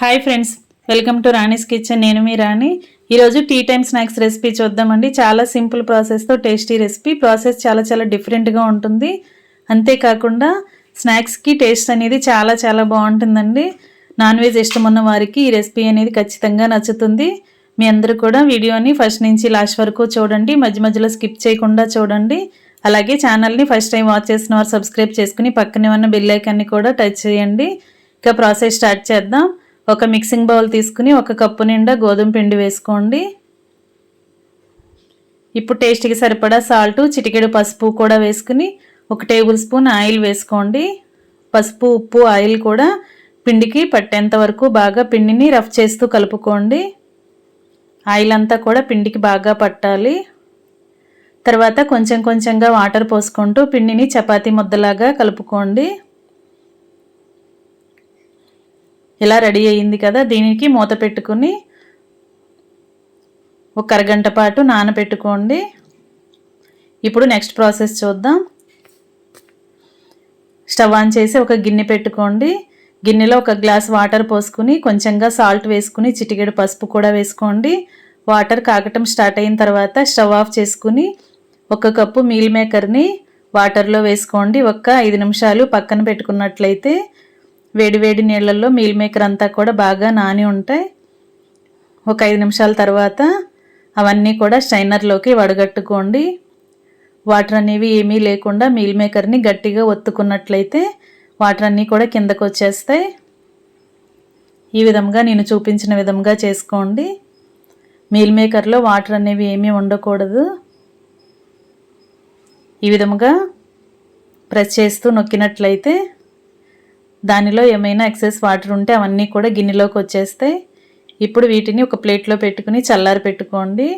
Hi friends welcome to Rani's kitchen నేను మీ రాణి. ఈరోజు టీ టైమ్ స్నాక్స్ రెసిపీ చూద్దామండి. చాలా సింపుల్ ప్రాసెస్తో టేస్టీ రెసిపీ ప్రాసెస్ చాలా చాలా డిఫరెంట్గా ఉంటుంది. అంతేకాకుండా స్నాక్స్కి టేస్ట్ అనేది చాలా చాలా బాగుంటుందండి. నాన్ వెజ్ ఇష్టం ఉన్న వారికి ఈ రెసిపీ అనేది ఖచ్చితంగా నచ్చుతుంది. మీ అందరూ కూడా వీడియోని ఫస్ట్ నుంచి లాస్ట్ వరకు చూడండి. మధ్య మధ్యలో స్కిప్ చేయకుండా చూడండి. అలాగే ఛానల్ని ఫస్ట్ టైం వాచ్ చేసిన వారు సబ్స్క్రైబ్ చేసుకుని పక్కనే ఉన్న బెల్ ఐకాన్ని కూడా టచ్ చేయండి. ఇక ప్రాసెస్ స్టార్ట్ చేద్దాం. ఒక మిక్సింగ్ బౌల్ తీసుకుని ఒక కప్పు నిండా గోధుమ పిండి వేసుకోండి. ఇప్పుడు టేస్ట్కి సరిపడా సాల్ట్ చిటికెడు పసుపు కూడా వేసుకుని ఒక టేబుల్ స్పూన్ ఆయిల్ వేసుకోండి. పసుపు ఉప్పు ఆయిల్ కూడా పిండికి పట్టేంత వరకు బాగా పిండిని రఫ్ చేస్తూ కలుపుకోండి. ఆయిల్ అంతా కూడా పిండికి బాగా పట్టాలి. తర్వాత కొంచెం కొంచెంగా వాటర్ పోసుకుంటూ పిండిని చపాతీ ముద్దలాగా కలుపుకోండి. ఇలా రెడీ అయ్యింది కదా దీనికి మూత పెట్టుకుని ఒక అరగంట పాటు నానబెట్టుకోండి. ఇప్పుడు నెక్స్ట్ ప్రాసెస్ చూద్దాం. స్టవ్ ఆన్ చేసి ఒక గిన్నె పెట్టుకోండి. గిన్నెలో ఒక గ్లాస్ వాటర్ పోసుకుని కొంచెంగా సాల్ట్ వేసుకుని చిటికెడు పసుపు కూడా వేసుకోండి. వాటర్ కాగటం స్టార్ట్ అయిన తర్వాత స్టవ్ ఆఫ్ చేసుకుని ఒక కప్పు మీల్ మేకర్ని వాటర్లో వేసుకోండి. ఒక్క ఐదు నిమిషాలు పక్కన పెట్టుకున్నట్లయితే వేడివేడి నీళ్ళల్లో మీల్ మేకర్ అంతా కూడా బాగా నాని ఉంటాయి ఒక ఐదు నిమిషాల తర్వాత అవన్నీ కూడా స్ట్రైనర్లోకి వడగట్టుకోండి. వాటర్ అనేవి ఏమీ లేకుండా మీల్ మేకర్ని గట్టిగా ఒత్తుకున్నట్లయితే వాటర్ అన్నీ కూడా కిందకు వచ్చేస్తాయి. ఈ విధంగా నేను చూపించిన విధంగా చేసుకోండి. మీల్ మేకర్లో వాటర్ అనేవి ఏమీ ఉండకూడదు. ఈ విధముగా ప్రెస్ చేస్తూ నొక్కినట్లయితే దానిలో ఏమైనా ఎక్సెస్ వాటర్ ఉంటే అవన్నీ కూడా గిన్నెలోకి వచ్చేస్తాయి ఇప్పుడు వీటిని ఒక ప్లేట్లో పెట్టుకుని చల్లారి పెట్టుకోండి.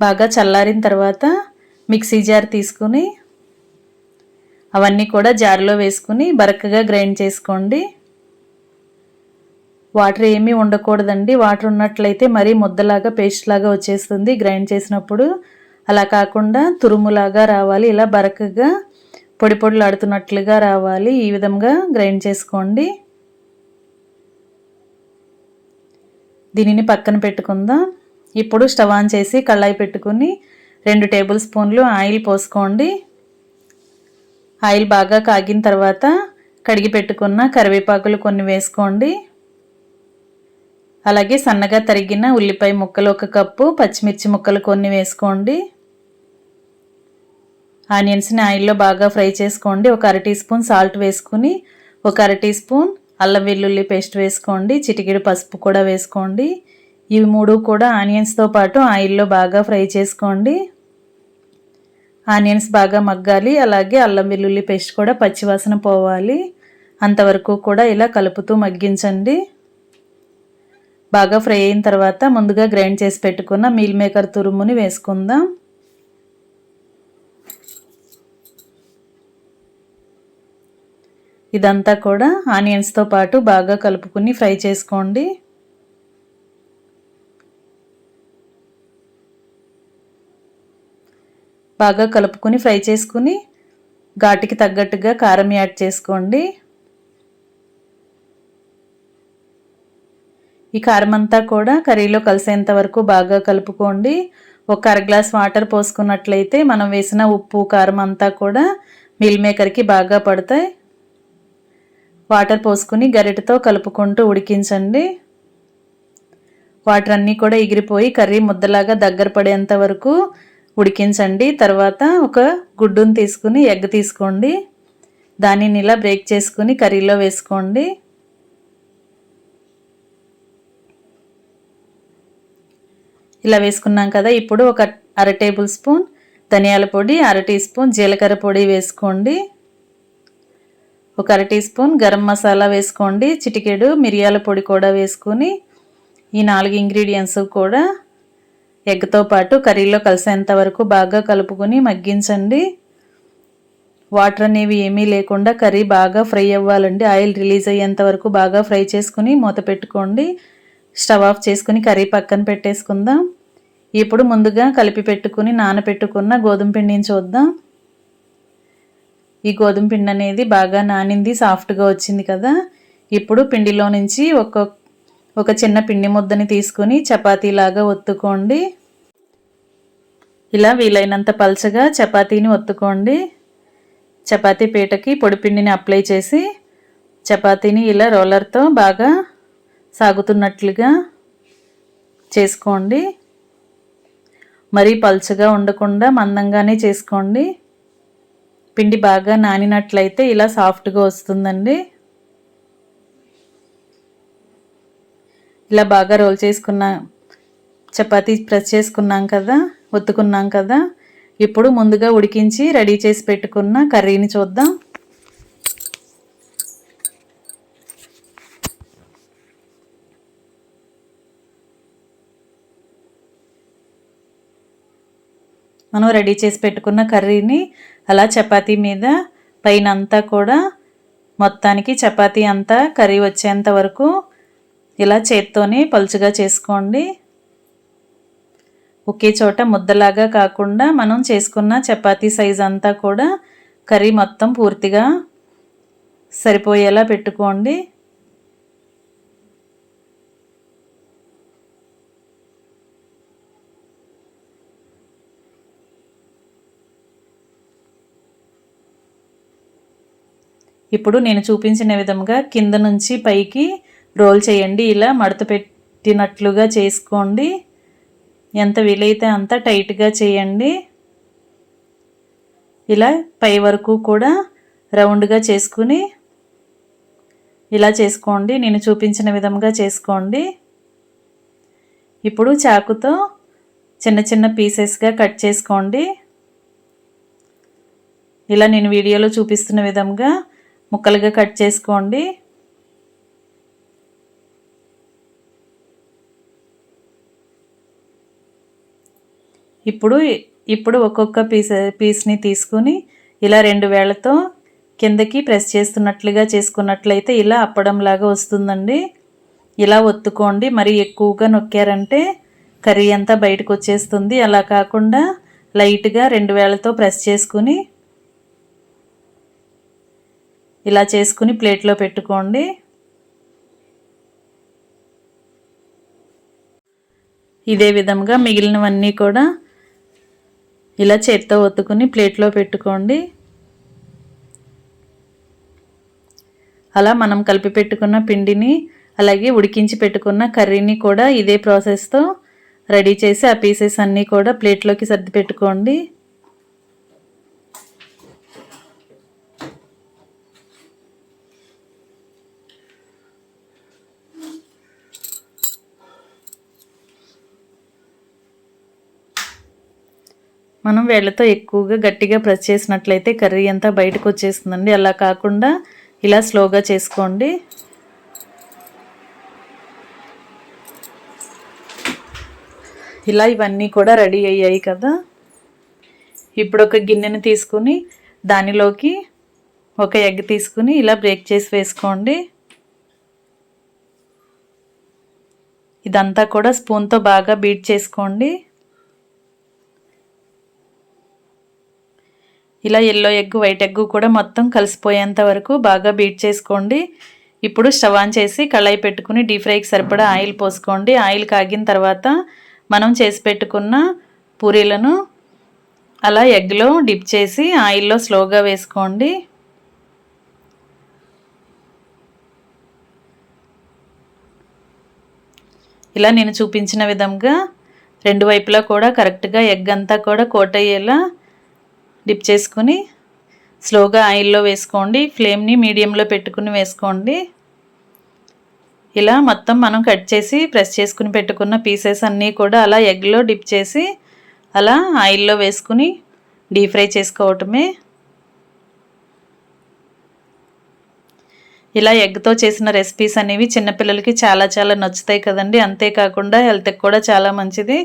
బాగా చల్లారిన తర్వాత మిక్సీ జార్ తీసుకుని అవన్నీ కూడా జార్లో వేసుకుని బరకగా గ్రైండ్ చేసుకోండి. వాటర్ ఏమీ ఉండకూడదండి. వాటర్ ఉన్నట్లయితే మరీ ముద్దలాగా పేస్ట్ లాగా వచ్చేస్తుంది. గ్రైండ్ చేసినప్పుడు అలా కాకుండా తురుములాగా రావాలి. ఇలా బరకగా పొడి పొడిలాడుతున్నట్లుగా రావాలి. ఈ విధంగా గ్రైండ్ చేసుకోండి. దీనిని పక్కన పెట్టుకుందాం. ఇప్పుడు స్టవ్ ఆన్ చేసి కళ్ళాయి పెట్టుకుని రెండు టేబుల్ స్పూన్లు ఆయిల్ పోసుకోండి. ఆయిల్ బాగా కాగిన తర్వాత కడిగి పెట్టుకున్న కరివేపాకులు కొన్ని వేసుకోండి. అలాగే సన్నగా తరిగిన ఉల్లిపాయ ముక్కలు ఒక కప్పు పచ్చిమిర్చి ముక్కలు కొన్ని వేసుకోండి. ఆనియన్స్ని ఆయిల్లో బాగా ఫ్రై చేసుకోండి. ఒక అర టీ స్పూన్ సాల్ట్ వేసుకుని ఒక అర టీ స్పూన్ అల్లం వెల్లుల్లి పేస్ట్ వేసుకోండి. చిటికెడు పసుపు కూడా వేసుకోండి. ఇవి మూడు కూడా ఆనియన్స్తో పాటు ఆయిల్లో బాగా ఫ్రై చేసుకోండి. ఆనియన్స్ బాగా మగ్గాలి. అలాగే అల్లం వెల్లుల్లి పేస్ట్ కూడా పచ్చివాసన పోవాలి. అంతవరకు కూడా ఇలా కలుపుతూ మగ్గించండి. బాగా ఫ్రై అయిన తర్వాత ముందుగా గ్రైండ్ చేసి పెట్టుకున్న మీల్ మేకర్ తురుముని వేసుకుందాం. ఇదంతా కూడా ఆనియన్స్తో పాటు బాగా కలుపుకుని ఫ్రై చేసుకోండి. బాగా కలుపుకొని ఫ్రై చేసుకుని ఘాటికి తగ్గట్టుగా కారం యాడ్ చేసుకోండి. ఈ కారం అంతా కూడా కర్రీలో కలిసేంత వరకు బాగా కలుపుకోండి. ఒక అర గ్లాస్ వాటర్ పోసుకున్నట్లయితే మనం వేసిన ఉప్పు కారం అంతా కూడా మిల్ మేకర్కి బాగా పడతాయి. వాటర్ పోసుకుని గరిటతో కలుపుకుంటూ ఉడికించండి. వాటర్ అన్నీ కూడా ఎగిరిపోయి కర్రీ ముద్దలాగా దగ్గర పడేంత వరకు ఉడికించండి. తర్వాత ఒక గుడ్డును తీసుకుని ఎగ్ తీసుకోండి. దానిని ఇలా బ్రేక్ చేసుకుని కర్రీలో వేసుకోండి. ఇలా వేసుకున్నాం కదా ఇప్పుడు ఒక అర టేబుల్ స్పూన్ ధనియాల పొడి అర టీ స్పూన్ జీలకర్ర పొడి వేసుకోండి. ఒక అర టీ స్పూన్ గరం మసాలా వేసుకోండి చిటికెడు మిరియాల పొడి కూడా వేసుకొని ఈ నాలుగు ఇంగ్రీడియంట్స్ కూడా ఎగ్తో పాటు కర్రీలో కలిసేంత వరకు బాగా కలుపుకొని మగ్గించండి. వాటర్ అనేవి ఏమీ లేకుండా కర్రీ బాగా ఫ్రై అవ్వాలండి. ఆయిల్ రిలీజ్ అయ్యేంత వరకు బాగా ఫ్రై చేసుకుని మూత పెట్టుకోండి. స్టవ్ ఆఫ్ చేసుకుని కర్రీ పక్కన పెట్టేసుకుందాం. ఇప్పుడు ముందుగా కలిపి పెట్టుకుని నానబెట్టుకున్న గోధుమ పిండిని చూద్దాం. ఈ గోధుమ పిండి అనేది బాగా నానింది సాఫ్ట్గా వచ్చింది కదా. ఇప్పుడు పిండిలో నుంచి ఒక ఒక చిన్న పిండి ముద్దని తీసుకొని చపాతీలాగా ఒత్తుకోండి. ఇలా వీలైనంత పలచగా చపాతీని ఒత్తుకోండి. చపాతీ పీటకి పొడిపిండిని అప్లై చేసి చపాతీని ఇలా రోలర్తో బాగా సాగుతున్నట్లుగా చేసుకోండి. మరీ పలుచగా ఉండకుండా మందంగానే చేసుకోండి. పిండి బాగా నానినట్లయితే ఇలా సాఫ్ట్గా వస్తుందండి. ఇలా బాగా రోల్ చేసుకున్నా చపాతీ ప్రెస్ చేసుకున్నాం కదా ఒత్తుకున్నాం కదా ఇప్పుడు ముందుగా ఉడికించి రెడీ చేసి పెట్టుకున్న కర్రీని చూద్దాం. మనం రెడీ చేసి పెట్టుకున్న కర్రీని అలా చపాతీ మీద పైన అంతా కూడా మొత్తానికి చపాతీ అంతా కర్రీ వచ్చేంత వరకు ఇలా చేత్తోనే పలుచుగా చేసుకోండి. ఒకే చోట ముద్దలాగా కాకుండా మనం చేసుకున్న చపాతీ సైజ్ అంతా కూడా కర్రీ మొత్తం పూర్తిగా సరిపోయేలా పెట్టుకోండి. ఇప్పుడు నేను చూపించిన విధంగా కింద నుంచి పైకి రోల్ చేయండి. ఇలా మడత పెట్టినట్లుగా చేసుకోండి. ఎంత వీలైతే అంత టైట్గా చేయండి. ఇలా పై వరకు కూడా రౌండ్గా చేసుకుని ఇలా చేసుకోండి. నేను చూపించిన విధంగా చేసుకోండి. ఇప్పుడు చాకుతో చిన్న చిన్న పీసెస్గా కట్ చేసుకోండి. ఇలా నేను వీడియోలో చూపిస్తున్న విధంగా ముక్కలుగా కట్ చేసుకోండి. ఇప్పుడు ఇప్పుడు ఒక్కొక్క పీస్ పీస్ని తీసుకుని ఇలా రెండు వేళ్ళతో కిందకి ప్రెస్ చేస్తున్నట్లుగా చేసుకున్నట్లయితే ఇలా అప్పడంలాగా వస్తుందండి. ఇలా ఒత్తుకోండి. మరి ఎక్కువగా నొక్కారంటే కర్రీ అంతా బయటకు వచ్చేస్తుంది అలా కాకుండా లైట్గా రెండు వేళ్ళతో ప్రెస్ చేసుకుని ఇలా చేసుకుని ప్లేట్లో పెట్టుకోండి. ఇదే విధంగా మిగిలినవన్నీ కూడా ఇలా చేత్తో ఒత్తుకుని ప్లేట్లో పెట్టుకోండి. అలా మనం కలిపి పెట్టుకున్న పిండిని అలాగే ఉడికించి పెట్టుకున్న కర్రీని కూడా ఇదే ప్రాసెస్తో రెడీ చేసి ఆ పీసెస్ అన్నీ కూడా ప్లేట్లోకి సర్ది పెట్టుకోండి. మనం వేళ్ళతో ఎక్కువగా గట్టిగా ప్రెస్ చేసినట్లయితే కర్రీ అంతా బయటకు వచ్చేస్తుందండి. అలా కాకుండా ఇలా స్లోగా చేసుకోండి. ఇలా ఇవన్నీ కూడా రెడీ అయ్యాయి కదా. ఇప్పుడు ఒక గిన్నెని తీసుకుని దానిలోకి ఒక ఎగ్ తీసుకుని ఇలా బ్రేక్ చేసి వేసుకోండి. ఇదంతా కూడా స్పూన్తో బాగా బీట్ చేసుకోండి. ఇలా ఎల్లో ఎగ్ వైట్ ఎగ్ కూడా మొత్తం కలిసిపోయేంత వరకు బాగా బీట్ చేసుకోండి. ఇప్పుడు స్టవ్ ఆన్ చేసి కళాయి పెట్టుకుని డీప్ ఫ్రైకి సరిపడా ఆయిల్ పోసుకోండి. ఆయిల్ కాగిన తర్వాత మనం చేసి పెట్టుకున్న పూరీలను అలా ఎగ్లో డిప్ చేసి ఆయిల్లో స్లోగా వేసుకోండి. ఇలా నేను చూపించిన విధంగా రెండు వైపులా కూడా కరెక్ట్గా ఎగ్ అంతా కూడా కోట్ అయ్యేలా డిప్ చేసుకుని స్లోగా ఆయిల్లో వేసుకోండి ఫ్లేమ్ని మీడియంలో పెట్టుకుని వేసుకోండి. ఇలా మొత్తం మనం కట్ చేసి ప్రెస్ చేసుకుని పెట్టుకున్న పీసెస్ అన్నీ కూడా అలా ఎగ్లో డిప్ చేసి అలా ఆయిల్లో వేసుకుని డీప్ ఫ్రై చేసుకోవటమే ఇలా ఎగ్తో చేసిన రెసిపీస్ అనేవి చిన్నపిల్లలకి చాలా చాలా నచ్చుతాయి కదండి. అంతేకాకుండా హెల్త్కి కూడా చాలా మంచిది.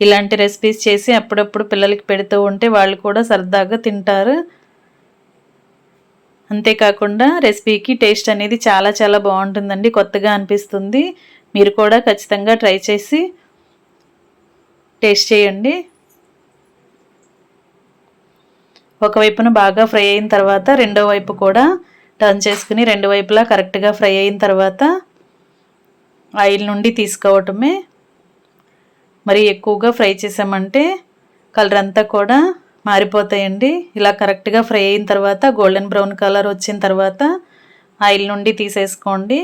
ఇలాంటి రెసిపీస్ చేసి అప్పుడప్పుడు పిల్లలకి పెడుతూ ఉంటే వాళ్ళు కూడా సరదాగా తింటారు. అంతేకాకుండా రెసిపీకి టేస్ట్ అనేది చాలా చాలా బాగుంటుందండి. కొత్తగా అనిపిస్తుంది. మీరు కూడా ఖచ్చితంగా ట్రై చేసి టేస్ట్ చేయండి. ఒకవైపున బాగా ఫ్రై అయిన తర్వాత రెండో వైపు కూడా టర్న్ చేసుకుని రెండు వైపులా కరెక్ట్గా ఫ్రై అయిన తర్వాత ఆయిల్ నుండి తీసుకోవటమే. మరి ఎక్కువగా ఫ్రై చేసామంటే కలర్ అంతా కూడా మారిపోతాయండి. ఇలా కరెక్ట్గా ఫ్రై అయిన తర్వాత గోల్డెన్ బ్రౌన్ కలర్ వచ్చిన తర్వాత ఆయిల్ నుండి తీసేసుకోండి.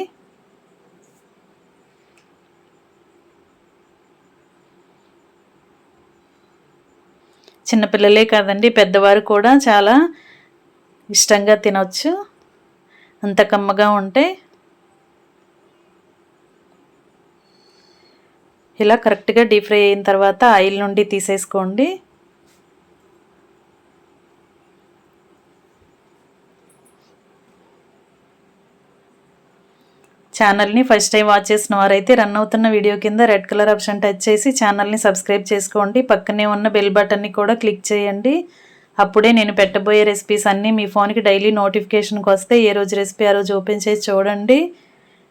చిన్నపిల్లలే కాదండి పెద్దవారు కూడా చాలా ఇష్టంగా తినవచ్చు అంత కమ్మగా ఉంటే ఇలా కరెక్ట్గా డీప్ ఫ్రై అయిన తర్వాత ఆయిల్ నుండి తీసేసుకోండి. ఛానల్ని ఫస్ట్ టైం వాచ్ చేసిన వారైతే రన్ అవుతున్న వీడియో కింద రెడ్ కలర్ ఆప్షన్ టచ్ చేసి ఛానల్ని సబ్స్క్రైబ్ చేసుకోండి. పక్కనే ఉన్న బెల్ బటన్ని కూడా క్లిక్ చేయండి. అప్పుడే నేను పెట్టబోయే రెసిపీస్ అన్నీ మీ ఫోన్కి డైలీ నోటిఫికేషన్కి వస్తే ఏ రోజు రెసిపీ ఆ రోజు ఓపెన్ చేసి చూడండి.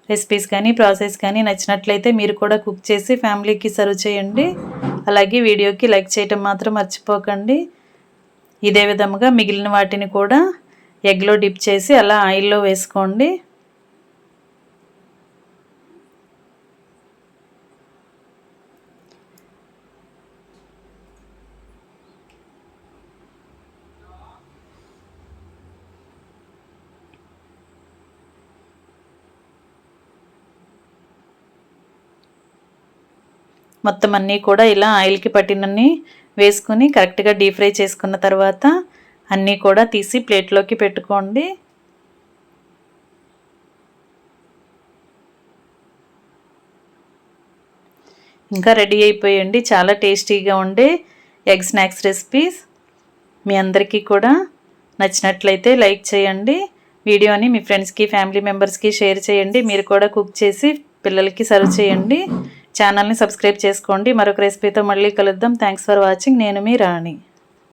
రెసిపీస్ కానీ ప్రాసెస్ కానీ నచ్చినట్లయితే మీరు కూడా కుక్ చేసి ఫ్యామిలీకి సర్వ్ చేయండి. అలాగే వీడియోకి లైక్ చేయటం మాత్రం మర్చిపోకండి. ఇదే విధముగా మిగిలిన వాటిని కూడా ఎగ్లో డిప్ చేసి అలా ఆయిల్లో వేసుకోండి. మొత్తం అన్నీ కూడా ఇలా ఆయిల్కి పట్టినన్ని వేసుకుని కరెక్ట్గా డీప్ ఫ్రై చేసుకున్న తర్వాత అన్నీ కూడా తీసి ప్లేట్లోకి పెట్టుకోండి. ఇంకా రెడీ అయిపోయండి. చాలా టేస్టీగా ఉండే ఎగ్ స్నాక్స్ రెసిపీస్ మీ అందరికీ కూడా నచ్చినట్లయితే లైక్ చేయండి. వీడియోని మీ ఫ్రెండ్స్కి ఫ్యామిలీ మెంబర్స్కి షేర్ చేయండి. మీరు కూడా కుక్ చేసి పిల్లలకి సర్వ్ చేయండి. ఛానల్ని సబ్స్క్రైబ్ చేసుకోండి. మరొక రెసిపీతో మళ్ళీ కలుద్దాం. థ్యాంక్స్ ఫర్ వాచింగ్ నేను మీ రాణి.